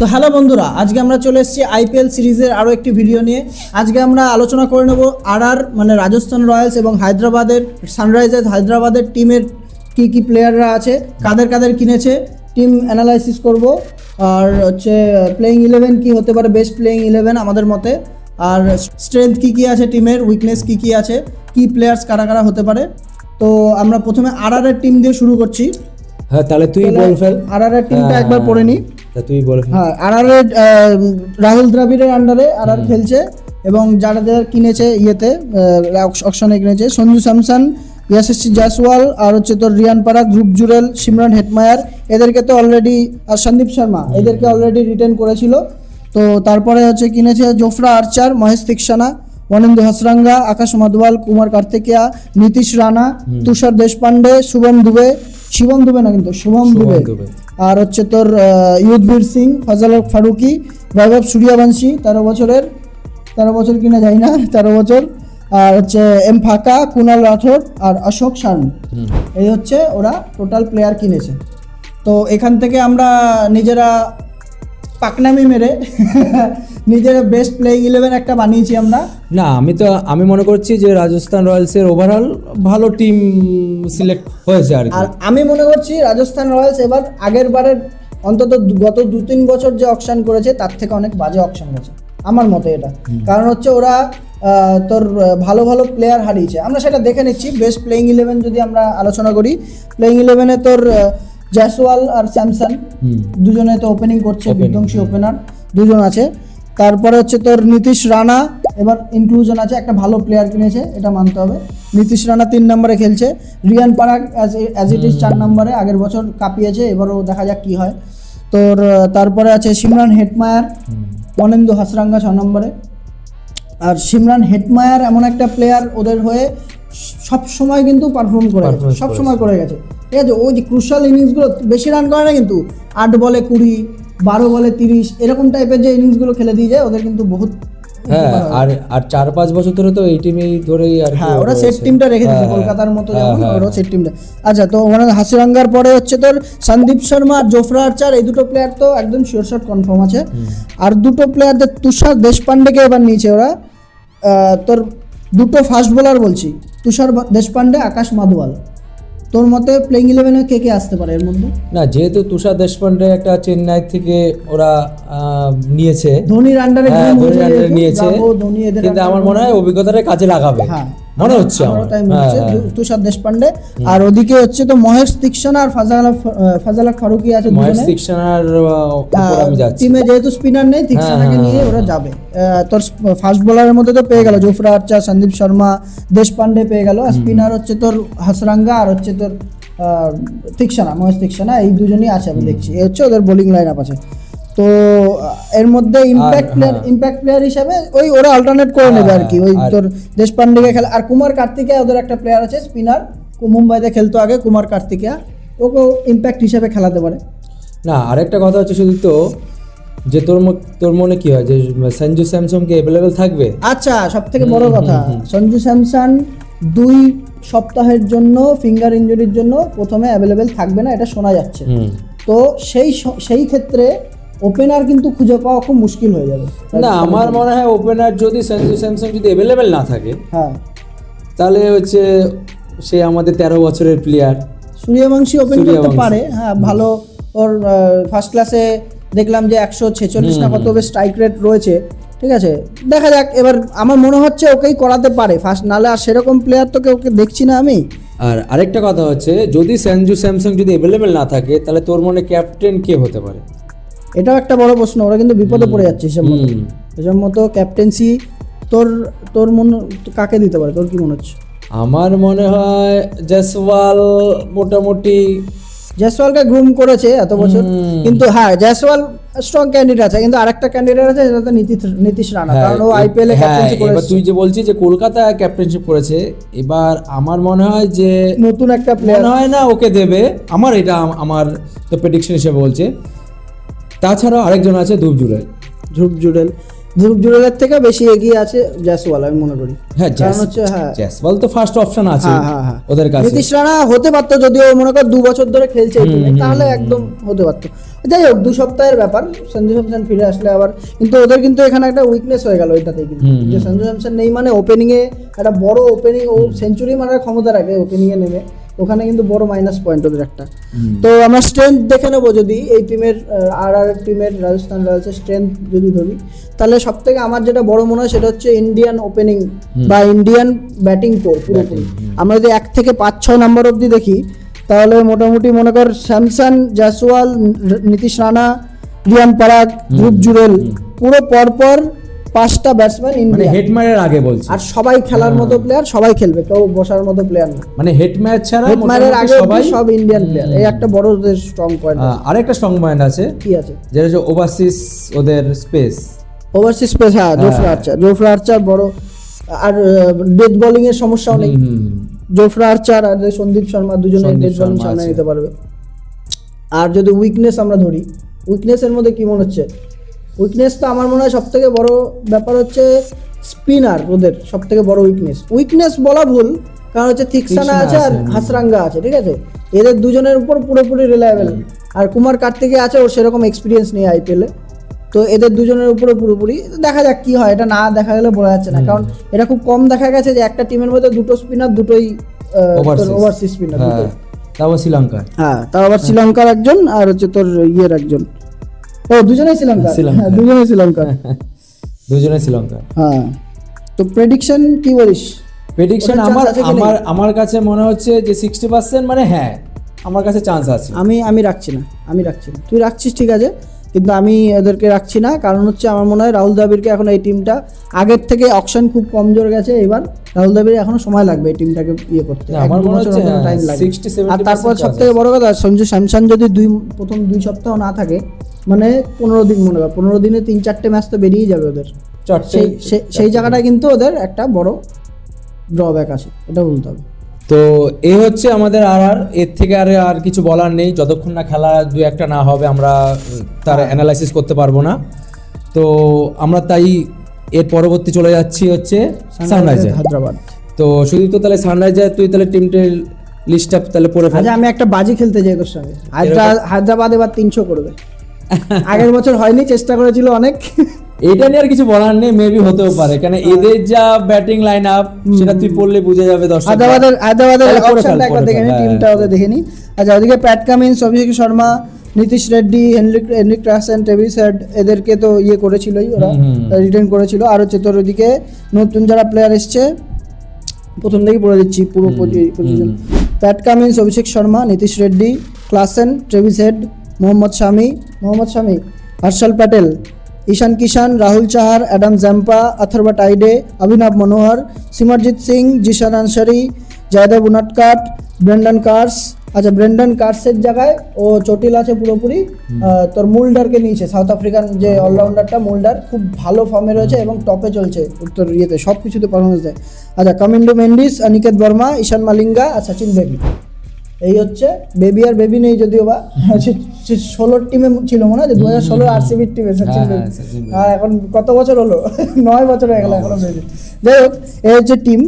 তো হ্যালো বন্ধুরা আজকে আমরা চলে এসেছি আইপিএল সিরিজের আরও একটি ভিডিও নিয়ে। আজকে আমরা আলোচনা করে নেব আর আর মানে রাজস্থান রয়্যালস এবং হায়দ্রাবাদের সানরাইজার্স হায়দ্রাবাদের টিমের কি কি প্লেয়াররা আছে কাদের কাদের কিনেছে টিম অ্যানালাইসিস করব। আর হচ্ছে প্লেইং ইলেভেন কি হতে পারে বেস্ট প্লেইং ইলেভেন আমাদের মতে। আর স্ট্রেংথ কি কি আছে টিমের উইকনেস কি কি আছে কি প্লেয়ার্স কারা কারা হতে পারে। তো আমরা প্রথমে আর আর টিম দিয়ে শুরু করছি। হ্যাঁ তাহলে তুই বল ফেল। আর আর টিমটা একবার পড়ে নিই তা তুই বল হ্যাঁ আর আর রাহুল দ্রাবিড়ের আন্ডারে আর আর খেলছে এবং যারা যারা কিনেছে ইয়েতে অকশনে কিনেছে সঞ্জু স্যামসন ইয়াসেসি জাসওয়াল আর হচ্ছে তোর রিয়ান পারাক ধ্রুব জুরেল সিমরান হেটমায়ার এদেরকে তো অলরেডি আর সন্দীপ শর্মা এদেরকে অলরেডি রিটার্ন করেছিল। তো তারপরে হচ্ছে কিনেছে জোফরা আর্চার মহেশ তিকসানা অনিন্দ হাসরাঙ্গা আকাশ মাদওয়াল কুমার কার্তিকিয়া নীতিশ রানা তুষার দেশপান্ডে শুভম দুবে শিবম দুবে না কিন্তু শুভম দুবে। আর হচ্ছে তোর আহ, সিং ফজল হক ফারুকি বৈভব সূর্যবংশী তেরো বছরের তেরো বছর কিনা যাই না তেরো বছর। আর হচ্ছে এম ফাঁকা কুনাল রাঠোর আর অশোক শান। এই হচ্ছে ওরা টোটাল প্লেয়ার কিনেছে। তো এখান থেকে আমরা নিজেরা পাকনামি মেরে নিজের বেস্ট প্লেইং ইলেভেন একটা বানিয়েছি আমরা। না আমি তো আমি মনে করছি যে রাজস্থান রয়্যালসের ওভারঅল ভালো টিম সিলেক্ট হয়েছে আর আর আমি মনে করছি রাজস্থান রয়্যালস এবার আগের বারের অন্তত গত দু তিন বছর যে অকশন করেছে তার থেকে অনেক বাজে অকশন গেছে আমার মতে এটা। কারণ হচ্ছে ওরা তোর ভালো ভালো প্লেয়ার হারিয়েছে। আমরা সেটা দেখে নিচ্ছি। বেস্ট প্লেইং ইলেভেন যদি আমরা আলোচনা করি প্লেইং ইলেভেনে তোর জয়সওয়াল আর স্যামসন দুজনে তো ওপেনিং করছে বিধ্বংসী ওপেনার দুজন আছে। তারপরে হচ্ছে তোর নীতিশ রানা এবার ইনক্লুশন আছে একটা ভালো প্লেয়ার কিনেছে এটা মানতে হবে। নীতিশ রানা তিন নম্বরে খেলছে Riyan Parag as as it is চার নম্বরে আগের বছর কাঁপিয়েছে এবারও দেখা যাক কি হয়। তোর তারপরে আছে সিমরান হেটমায়ার অনিন্দ হাসরাঙ্গা ছ নম্বরে। আর সিমরান হেটমায়ার এমন একটা প্লেয়ার ওদের হয়ে সব সময় কিন্তু পারফর্ম করে গেছে সব সময় করে গেছে। ঠিক আছে ওই যে ক্রুশাল ইনিংসগুলো বেশি রান করে না কিন্তু আট বলে কুড়ি বারো বলে তিরিশ এরকম টাইপের যে ইনিংসগুলো খেলে দিয়ে যায় ওদের কিন্তু বহুত হ্যাঁ আর আর চার পাঁচ বছর ধরে তো এই টিমেই ধরেই আর হ্যাঁ ওরা। সেট টিমটা রেখে দিয়েছে হ্যাঁ, কলকাতার মতো হ্যাঁ, যেমন হ্যাঁ, ওরা সেট টিমটা আচ্ছা তো ওখানে হাসিরাঙ্গার পরে হচ্ছে তোর সন্দীপ শর্মা আর জোফরা আর্চার এই দুটো প্লেয়ার তো একদম শিওর শট কনফার্ম আছে। আর দুটো প্লেয়ারদের তুষার দেশপান্ডেকে এবার নিয়েছে ওরা আহ, তোর দুটো ফাস্ট বোলার বলছি। তুষার দেশপান্ডে আকাশ মাদওয়াল তোর মতে প্লেইং ইলেভেনে কে কে আসতে পারে এর মধ্যে? না যেহেতু তুষার দেশপান্ডে একটা চেন্নাই থেকে ওরা নিয়েছে। ধোনির আন্ডারে হ্যাঁ নিয়েছে। ধোনি কিন্তু আমার মনে হয় অভিজ্ঞতাটা কাজে লাগাবে। হ্যাঁ। মনে হচ্ছে তাই মনে হ্যাঁ, হচ্ছে হ্যাঁ। তুষার দেশপান্ডে আর ওদিকে হচ্ছে তো মহেশ তিকসানা আর ফাজালা ফাজালা ফারুকি আছে মহেশ তিকসানার টিমে যেহেতু স্পিনার নেই তিকসানাকে হ্যাঁ, নিয়ে ওরা যাবে। তোর ফাস্ট বোলারের মধ্যে তো পেয়ে গেল জোফরা আর্চা সন্দীপ শর্মা দেশপান্ডে পেয়ে গেল। আর স্পিনার হচ্ছে তোর হাসরাঙ্গা আর হচ্ছে তোর আহ, তিকসানা মহেশ তিকসানা এই দুজনই আছে আমি দেখছি। এই হচ্ছে ওদের বোলিং লাইন আপ আছে। তো এর মধ্যে ইম্প্যাক্ট প্লেয়ার হ্যাঁ। ইম্প্যাক্ট প্লেয়ার হিসাবে ওই ওরা অল্টারনেট করে নেবে আর কি। ওই তোর দেশপান্ডেকে খেলা আর কুমার কার্তিকেয়া ওদের একটা প্লেয়ার আছে স্পিনার মুম্বাইতে খেলতো আগে কুমার কার্তিকেয়া। ওকেও ইম্প্যাক্ট হিসাবে খেলাতে পারে। না আরেকটা কথা হচ্ছে শুধু তো যে তোর তোর মনে কি হয়? যে সঞ্জু স্যামসং কি অ্যাভেলেবেল থাকবে? আচ্ছা সব থেকে বড় কথা সঞ্জু স্যামসন দুই সপ্তাহের জন্য ফিঙ্গার ইঞ্জুরির জন্য প্রথমে অ্যাভেলেবেল থাকবে না এটা শোনা যাচ্ছে। তো সেই সেই ক্ষেত্রে ওপেনার কিন্তু খুঁজে পাওয়া খুব মুশকিল হয়ে যাবে। না আমার মনে হয় ওপেনার যদি সঞ্জু স্যামসং যদি অ্যাভেলেবেল না থাকে হ্যাঁ। তাহলে হচ্ছে সে আমাদের তেরো বছরের প্লেয়ার সূর্যবংশী ওপেন করতে। পারে হ্যাঁ ভালো। ওর ফার্স্ট ক্লাসে দেখলাম যে একশো ছেচল্লিশ না কত স্ট্রাইক রেট রয়েছে ঠিক আছে? দেখা যাক এবার আমার মনে হচ্ছে ওকেই করাতে পারে। ফার্স্ট নালে আর সেরকম প্লেয়ার তো ওকে দেখছি না আমি। আর আরেকটা কথা হচ্ছে যদি সঞ্জু স্যামসং যদি অ্যাভেলেবেল না থাকে তাহলে তোর মনে ক্যাপ্টেন কে হতে পারে? এটাও একটা বড় প্রশ্ন ওরা কিন্তু বিপদে পড়ে যাচ্ছে হিসাব মতো। হিসাব মতো ক্যাপ্টেন্সি তোর তোর মন কাকে দিতে পারে? তোর কি মনে হচ্ছে? আমার মনে হয় জয়সওয়াল মোটামুটি জয়সওয়ালকে গ্রুম করেছে এত বছর। কিন্তু হ্যাঁ জয়সওয়াল স্ট্রং ক্যান্ডিডেট আছে কিন্তু আরেকটা ক্যান্ডিডেট আছে সেটা তো নীতিশ নীতিশ রানা। হ্যাঁ, কারণ ও আইপিএল এ ক্যাপ্টেন্সি এবার করেছে। তুই যে বলছিস যে কলকাতা ক্যাপ্টেনশিপ করেছে এবার আমার মনে হয় যে নতুন একটা প্লেয়ার মনে হয় না ওকে দেবে। আমার এটা আমার তো প্রেডিকশন হিসেবে বলছে। তাছাড়াও আরেকজন আছে ধূপ জুড়ে ধ্রুব জুডেল। ধ্রুব জুরেলের থেকে বেশি এগিয়ে আছে জয়সওয়াল আমি মনে করি। হ্যাঁ কারণ হচ্ছে হ্যাঁ। জ্যাসওয়াল তো ফার্স্ট অপশন আছে হ্যাঁ হ্যাঁ। হ্যাঁ ওদের কাছে। নীতিশ রানা হতে পারতো যদিও মনে কর দু বছর ধরে খেলছে এই team এ, তাহলে একদম হতে পারতো। যাই হোক দু সপ্তাহের ব্যাপার। সঞ্জু স্যামসন ফিরে আসলে আবার কিন্তু ওদের কিন্তু এখানে একটা উইকনেস হয়ে গেল ওইটাতেই কিন্তু। হুম, যে সঞ্জু স্যামসন নেই মানে ওপেনিং এ একটা বড় ওপেনিং ও সেঞ্চুরি মারার ক্ষমতা রাখে ওপেনিং এ নেমে। ওখানে কিন্তু বড় মাইনাস পয়েন্ট ওদের একটা। তো আমরা স্ট্রেংথ দেখে নেব যদি এই টিমের আর আর টিমের রাজস্থান রয়্যালসের স্ট্রেংথ যদি ধরি তাহলে সব থেকে আমার যেটা বড় মনে হয় সেটা হচ্ছে ইন্ডিয়ান ওপেনিং বা ইন্ডিয়ান ব্যাটিং কোর পুরোপুরি। আমরা যদি এক থেকে পাঁচ ছয় নম্বর অবধি দেখি তাহলে মোটামুটি মনে কর স্যামসান জাসওয়াল নীতিশ রানা রিয়ান পারাগ ধ্রুব জুরেল পুরো পরপর পাঁচটা ব্যাটসম্যান মানে ইন্ডিয়া হেড ম্যাচের আগে বলছি। আর সবাই খেলার মতো প্লেয়ার সবাই খেলবে কেউ বসার মতো প্লেয়ার না। মানে হেড ম্যাচ ছাড়া মোটামুটি আগে সবাই সব ইন্ডিয়ান প্লেয়ার এই একটা বড় ওদের স্ট্রং পয়েন্ট আরেকটা স্ট্রং পয়েন্ট আছে কি আছে? যেটা হচ্ছে ওভারসিস ওদের স্পেস ওভারসিজ স্পেস হ্যাঁ জোফরা আর্চার জোফরা আর্চার বড় আর ডেথ বোলিং এর সমস্যাও নেই জোফরা আর্চার আর সন্দীপ শর্মা দুজনে ডেথ বোলিং সামনে নিতে পারবে। আর যদি উইকনেস আমরা ধরি উইকনেসের মধ্যে কি মনে হচ্ছে? উইকনেস তো আমার মনে হয় সব থেকে বড় ব্যাপার হচ্ছে স্পিনার ওদের সব থেকে বড় উইকনেস উইকনেস বলা ভুল কারণ হচ্ছে থিকসানা আছে আর হাসরাঙ্গা আছে ঠিক আছে? এদের দুজনের উপর পুরোপুরি রিলায়েবল আর কুমার কার্তিকে আছে ওর সেরকম এক্সপিরিয়েন্স নেই আইপিএলে তো এদের দুজনের উপরে পুরোপুরি দেখা যাক কি হয় এটা না দেখা গেলে বোঝা যাচ্ছে না। কারণ এটা খুব কম দেখা গেছে যে একটা টিমের মধ্যে দুটো স্পিনার দুটোই ওভারসিজ স্পিনার হ্যাঁ তারপর শ্রীলঙ্কা হ্যাঁ তাও আবার শ্রীলঙ্কার একজন আর হচ্ছে তোর ইয়ের একজন। ও দুজনেই শ্রীলঙ্কা। হ্যাঁ দুজনেই শ্রীলঙ্কা দুজনেই শ্রীলঙ্কা হ্যাঁ। তো প্রেডিকশন কি বলিস? প্রেডিকশন আমার? আমার আমার কাছে মনে হচ্ছে যে সিক্সটি পার্সেন্ট মানে হ্যাঁ আমার কাছে চান্স আছে। আমি আমি রাখছি না আমি রাখছি না। তুই রাখছিস ঠিক আছে? কিন্তু আমি এদেরকে রাখছি না। কারণ হচ্ছে আমার মনে হয় রাহুল দ্রাবিড়কে এখন এই টিমটা আগের থেকে অকশন খুব কমজোর গেছে এবার রাহুল দ্রাবিড় এখনও সময় লাগবে এই টিমটাকে ইয়ে করতে। আমার মনে হচ্ছে, মতো হ্যাঁ, লাগবে। আর তারপর chance সব থেকে বড় কথা সঞ্জু স্যামসন যদি দুই প্রথম দুই সপ্তাহ না থাকে মানে পনেরো দিন মনে হয় পনেরো দিনে তিন চারটে ম্যাচ তো বেরিয়ে যাবে ওদের। সেই সেই- সেই জায়গাটায় কিন্তু ওদের একটা বড় ড্রব্যাক আছে এটা বলতে হবে। তো এ হচ্ছে আমাদের আর আর এর থেকে আর আর কিছু বলার নেই। যতক্ষণ না খেলা দু একটা না হবে আমরা তার অ্যানালাইসিস করতে পারব না। তো আমরা তাই এর পরবর্তী চলে যাচ্ছি হচ্ছে সানরাইজার হায়দ্রাবাদ। তো সুদীপ তো তাহলে সানরাইজার তুই তাহলে টিমটির লিস্টটা তাহলে পড়ে ফেল। আচ্ছা আমি একটা বাজি খেলতে যাই তোর সঙ্গে। হায়দ্রা- হায়দ্রাবাদ এবার তিনশো করবে। আগের বছর হয়নি চেষ্টা করেছিল অনেক। এটা নিয়ে আর কিছু বলার নেই মেবি হতেও পারে। কেন এদের যা ব্যাটিং লাইন আপ সেটা তুই পড়লে বুঝে যাবে দর্শক হায়দ্রাবাদের হায়দ্রাবাদের অপশনটা একবার দেখে নি টিমটা হ্যাঁ। ওদের দেখে নি। আচ্ছা ওদিকে Pat Cummins Abhishek Sharma Nitish Reddy Heinrich Heinrich ট্রাসেন Travis Head এদেরকে তো ইয়ে করেছিলই ওরা। রিটার্ন করেছিল আর হচ্ছে তোর ওদিকে নতুন যারা প্লেয়ার এসছে প্রথম থেকেই বলে দিচ্ছি পুরো position Pat Cummins Abhishek Sharma Nitish Reddy Klaasen Travis Head Mohammad Shami Mohammad Shami Harshal Patel Ishan Kishan Rahul Chahar Adam Zampa Atharva Taide Abhinav Manohar Simarjeet Singh Zeeshan Ansari Jaydev Unadkat Brendon Carse আচ্ছা Brendon কার্সের জায়গায় ও চটিল আছে পুরোপুরি। তোর মুল্ডারকে নিয়েছে south African যে অলরাউন্ডারটা Mulder খুব ভালো ফর্মে রয়েছে এবং টপে চলছে উত্তর ইয়েতে সব কিছুতে পারফরমেন্স দেয়। আচ্ছা কামিন্ডো মেন্ডিস অনিকেত বর্মা ঈশান মালিঙ্গা আর সচিন বেবি এই হচ্ছে বেবি আর বেবি নেই যদিও বা। ষোলোর টিমে ছিল মনে হয় দু হাজার ষোলো টিমে সচিন হ্যাঁ, সচিন বেবি। আর এখন কত বছর হলো? নয় বছর হয়ে গেল এখনও বেবি যাই হোক এই হচ্ছে টিম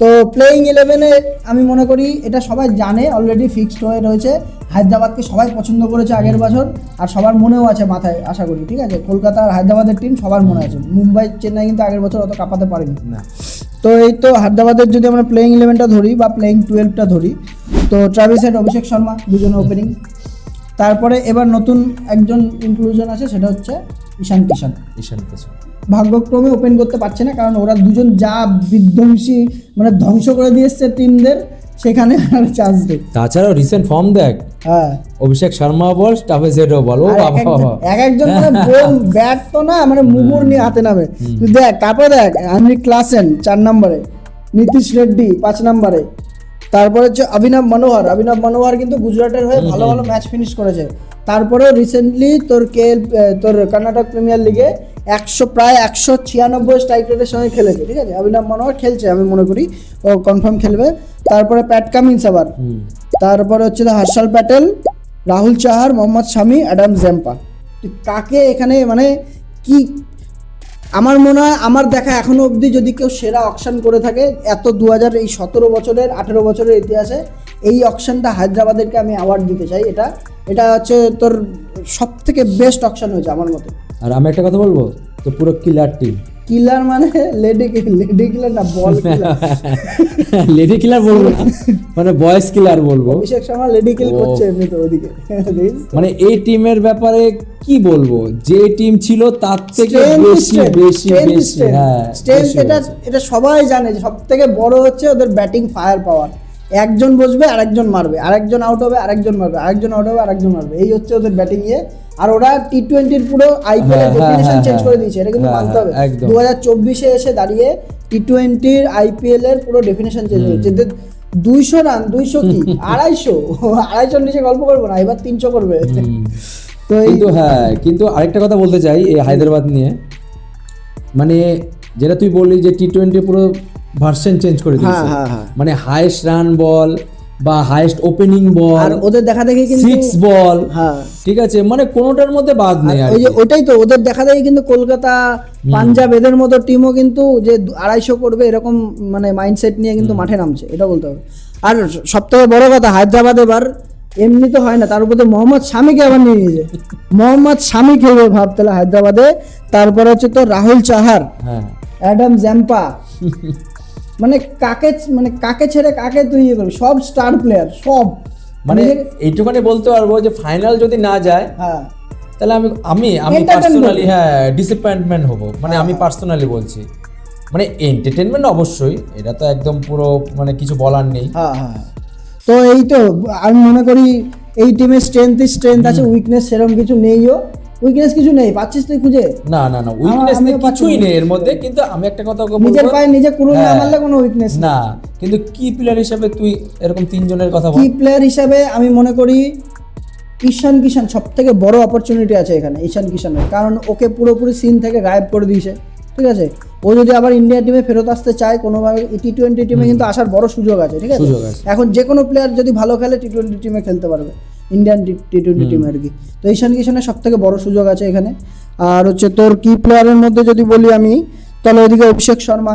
তো প্লেইং ইলেভেনে আমি মনে করি এটা সবাই জানে অলরেডি ফিক্সড হয়ে রয়েছে। হায়দ্রাবাদকে সবাই পছন্দ করেছে আগের বছর আর সবার মনেও আছে মাথায় আশা করি ঠিক আছে? কলকাতা আর হায়দ্রাবাদের টিম সবার মনে আছে। মুম্বাই চেন্নাই কিন্তু আগের বছর অত কাঁপাতে পারেনি। না। তো এই তো হায়দ্রাবাদের যদি আমরা প্লেয়িং ইলেভেনটা ধরি বা প্লেয়িং টুয়েলভটা ধরি তো ট্রাভিস হেড অভিষেক শর্মা দুজন ওপেনিং তারপরে এবার নতুন একজন ইনক্লুশন আছে সেটা হচ্ছে ঈশান কিষান ঈশান কিষান ভাগ্যক্রমে ওপেন করতে পারছে না কারণ ওরা দুজন যা বিধ্বংসী মানে ধ্বংস করে দিয়ে এসছে টিমদের সেখানে আর চান্স নেই। তাছাড়াও রিসেন্ট ফর্ম দেখ। হ্যাঁ। অভিষেক শর্মা বল স্টাফে বল ও বাবা। এক একজন মানে বোম ব্যাট তো না মানে মুগুর নিয়ে হাতে নামে। তুই দেখ তারপরে দেখ আনরি ক্লাসেন চার নম্বরে নীতিশ রেড্ডি পাঁচ নম্বরে তারপরে হচ্ছে অভিনব মনোহর। অভিনব মনোহর কিন্তু গুজরাটের হয়ে ভালো ভালো ম্যাচ ফিনিশ করেছে। তারপরেও রিসেন্টলি তোর কে তোর কর্ণাটক প্রিমিয়ার লিগে একশো প্রায় একশো ছিয়ানব্বই স্ট্রাইক রেটের সঙ্গে খেলেছে ঠিক আছে? অভিনব মনোহর খেলছে আমি মনে করি। ও কনফার্ম খেলবে। তারপরে প্যাট কামিন্স আবার। তারপরে হচ্ছে হর্ষল প্যাটেল রাহুল চাহার মোহাম্মদ শামি অ্যাডাম জ্যাম্পা কাকে এখানে মানে কি আমার মনে হয় আমার দেখা এখনও অবধি যদি কেউ সেরা অকশন করে থাকে এত দু হাজার এই সতেরো বছরের আঠেরো বছরের ইতিহাসে এই অকশনটা হায়দ্রাবাদেরকে আমি অ্যাওয়ার্ড দিতে চাই। এটা এটা হচ্ছে তোর সব থেকে বেস্ট অকশন হয়েছে আমার মতে। আর আমি একটা কথা বলব? তো পুরো কিলার টিম কিলার মানে লেডি লেডি কিলার না বল কিলার লেডি কিলার বলব না। মানে বয়েস কিলার বলব। অভিষেক শর্মা লেডি কিল করছে এমনি তো ওদিকে মানে এই টিমের ব্যাপারে কি বলব? যে টিম ছিল তার থেকে বেশি বেশি বেশি. হ্যাঁ এটা এটা সবাই জানে যে সব থেকে বড় হচ্ছে ওদের ব্যাটিং ফায়ার পাওয়ার একজন বসবে আরেকজন মারবে। আরেকজন আউট হবে আরেকজন মারবে আরেকজন আউট হবে আরেকজন মারবে। এই হচ্ছে ওদের ব্যাটিং ইয়ে। আর ওরা টি টোয়েন্টির পুরো আইপিএল এর হ্যাঁ, হ্যাঁ, ডেফিনেশন হ্যাঁ, চেঞ্জ হ্যাঁ। করে দিয়েছে। এটা কিন্তু হ্যাঁ, মানতে হবে। হ্যাঁ, দু হাজার চব্বিশে এসে দাঁড়িয়ে টি টোয়েন্টির আইপিএল এর পুরো ডেফিনেশন চেঞ্জ হয়েছে যে দুইশো রান দুইশো কি? আড়াইশো? আড়াইশোর নিচে গল্প করব না এবার তিনশো করবে। তো এই কিন্তু হ্যাঁ কিন্তু আরেকটা কথা বলতে চাই এই হায়দ্রাবাদ নিয়ে। মানে যেটা তুই বললি যে টি টোয়েন্টি পুরো ভার্সন চেঞ্জ করে দিয়েছে। হ্যাঁ, হ্যাঁ, হ্যাঁ। মানে হাইয়েস্ট রান বল বা হাইয়েস্ট ওপেনিং বল আর ওদের দেখা দেখি কিন্তু সিক্স বল হ্যাঁ। ঠিক আছে? মানে কোনোটার মধ্যে বাদ নেই আর। ওইটাই তো ওদের দেখা যায় কিন্তু কলকাতা পাঞ্জাব এদের মতো টিমও কিন্তু যে আড়াইশো করবে এরকম মানে মাইন্ডসেট নিয়ে কিন্তু মাঠে নামছে এটা বলতে হবে। আর সব থেকে বড় কথা হায়দ্রাবাদ এবার এমনি তো হয় না তার উপরে মোহাম্মদ শামিকে আবার নিয়ে নিয়েছে। মোহাম্মদ শামি খেলবে ভাব তাহলে হায়দ্রাবাদে তারপরে হচ্ছে তো রাহুল চাহার অ্যাডাম জ্যাম্পা। মানে কাকে মানে কাকে ছেড়ে কাকে তুই ইয়ে করবি? সব স্টার প্লেয়ার সব। মানে এইটুখানি বলতে পারব যে ফাইনাল যদি না যায় হ্যাঁ। তাহলে আমি আমি আমি পার্সোনালি হ্যাঁ ডিসঅ্যাপয়েন্টমেন্ট হব। মানে আমি পার্সোনালি বলছি। মানে এন্টারটেনমেন্ট অবশ্যই এটা তো একদম পুরো মানে কিছু বলার নেই। হ্যাঁ হ্যাঁ। তো এই তো আমি মনে করি এই টিমের স্ট্রেংথ স্ট্রেংথ আছে উইকনেস সেরকম কিছু নেইও। উইকনেস কিছু নেই পাচ্ছিস তুই খুঁজে? না না না উইকনেস নেই কিছুই নেই এর মধ্যে কিন্তু আমি একটা কথা তোকে নিজের পায়ে নিজে কুড়ুল না হ্যাঁ। মারলে কোনো উইকনেস না কিন্তু কি প্লেয়ার হিসেবে তুই এরকম তিনজনের কথা বল। কি প্লেয়ার হিসাবে আমি মনে করি ঈশান কিষান সব থেকে বড় অপরচুনিটি আছে এখানে ঈশান কিষানের। কারণ ওকে পুরোপুরি সিন থেকে গায়েব করে দিয়েছে ঠিক আছে? ও যদি আবার ইন্ডিয়া টিমে ফেরত আসতে চায় কোনোভাবে টি টোয়েন্টি টিমে কিন্তু আসার বড় সুযোগ আছে ঠিক আছে? আছে। এখন যে কোনো প্লেয়ার যদি ভালো খেলে টি টোয়েন্টি টিমে খেলতে পারবে। ইন্ডিয়ান টি টোয়েন্টি টিমে আর কি। তো ঈশান কিষানের সব থেকে বড় সুযোগ আছে এখানে। আর হচ্ছে তোর কি প্লেয়ারের মধ্যে যদি বলি আমি তাহলে ওইদিকে অভিষেক শর্মা।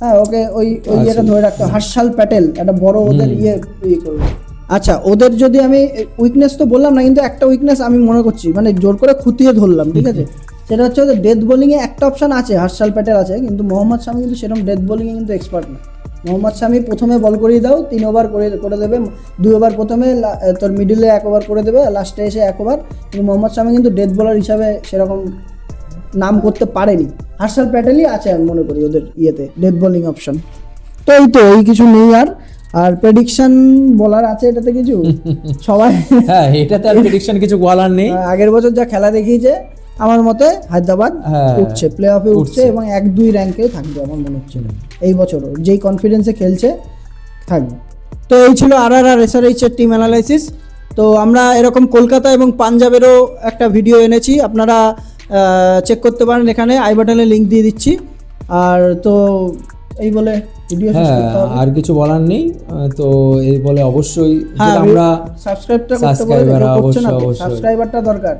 হ্যাঁ ওকে ওই ওই ইয়েটা ধরে রাখতে। হর্ষাল প্যাটেল একটা বড় ওদের ইয়ে ইয়ে করবে। আচ্ছা ওদের যদি আমি উইকনেস তো বললাম না কিন্তু একটা উইকনেস আমি মনে করছি মানে জোর করে খুঁটিয়ে ধরলাম ঠিক আছে? সেটা হচ্ছে ওদের ডেথ বোলিংয়ে একটা অপশন আছে হর্ষাল প্যাটেল আছে কিন্তু মোহাম্মদ শামি কিন্তু সেরকম ডেথ বোলিংয়ে কিন্তু এক্সপার্ট না। মোহাম্মদ শামি প্রথমে বল করিয়ে দাও তিন ওভার করে করে দেবে দুই ওভার প্রথমে তোর মিডিলে এক ওভার করে দেবে লাস্টে এসে এক ওভার কিন্তু মোহাম্মদ শামি কিন্তু ডেথ বোলার হিসাবে সেরকম নাম করতে পারেনি। হার্ষাল প্যাটেলই আছে আমি মনে করি ওদের ইয়েতে ডেথ বোলিং অপশন তো এই তো এই কিছু নেই আর। আর প্রেডিকশন বলার আছে এটাতে কিছু? সবাই হ্যাঁ এটাতে আর প্রেডিকশন কিছু বলার নেই। আগের বছর যা খেলা দেখিয়েছে আমার মতে হায়দ্রাবাদ হ্যাঁ, উঠছে প্লে অফে উঠছে। এবং এক দুই র্যাঙ্কে থাকবে আমার মনে হচ্ছে এই বছরও যেই কনফিডেন্সে খেলছে থাকবে। তো এই ছিল আর আর আর এসআরএইচ এর টিম অ্যানালাইসিস তো আমরা এরকম কলকাতা এবং পাঞ্জাবেরও একটা ভিডিও এনেছি আপনারা চেক করতে পারেন এখানে আই বাটনে লিঙ্ক দিয়ে দিচ্ছি। আর তো এই বলে ভিডিও হ্যাঁ আর কিছু বলার নেই তো এই বলে অবশ্যই হ্যাঁ আমরা সাবস্ক্রাইবটা করতে বলে অবশ্যই। সাবস্ক্রাইবারটা দরকার।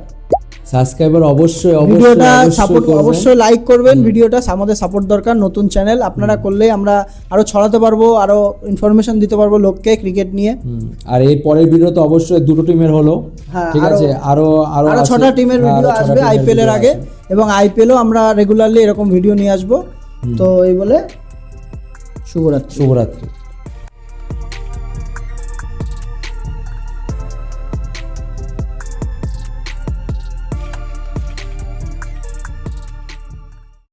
সাবস্ক্রাইবার অবশ্যই অবশ্যই ভিডিওটা সাপোর্ট অবশ্যই লাইক করবেন। ভিডিওটা আমাদের সাপোর্ট দরকার নতুন চ্যানেল আপনারা করলে আমরা আরও ছড়াতে পারব আরও ইনফরমেশন দিতে পারব লোককে ক্রিকেট নিয়ে। আর এর পরের ভিডিও তো অবশ্যই দুটো টিমের হলো। হ্যাঁ, ঠিক আছে? আরও আরও আরও ছটা টিমের হ্যাঁ, ভিডিও আসবে team এর আইপিএল এর আগে। এবং আইপিএলও আমরা রেগুলারলি এরকম ভিডিও নিয়ে আসব। তো এই বলে শুভরাত্রি। শুভরাত্রি।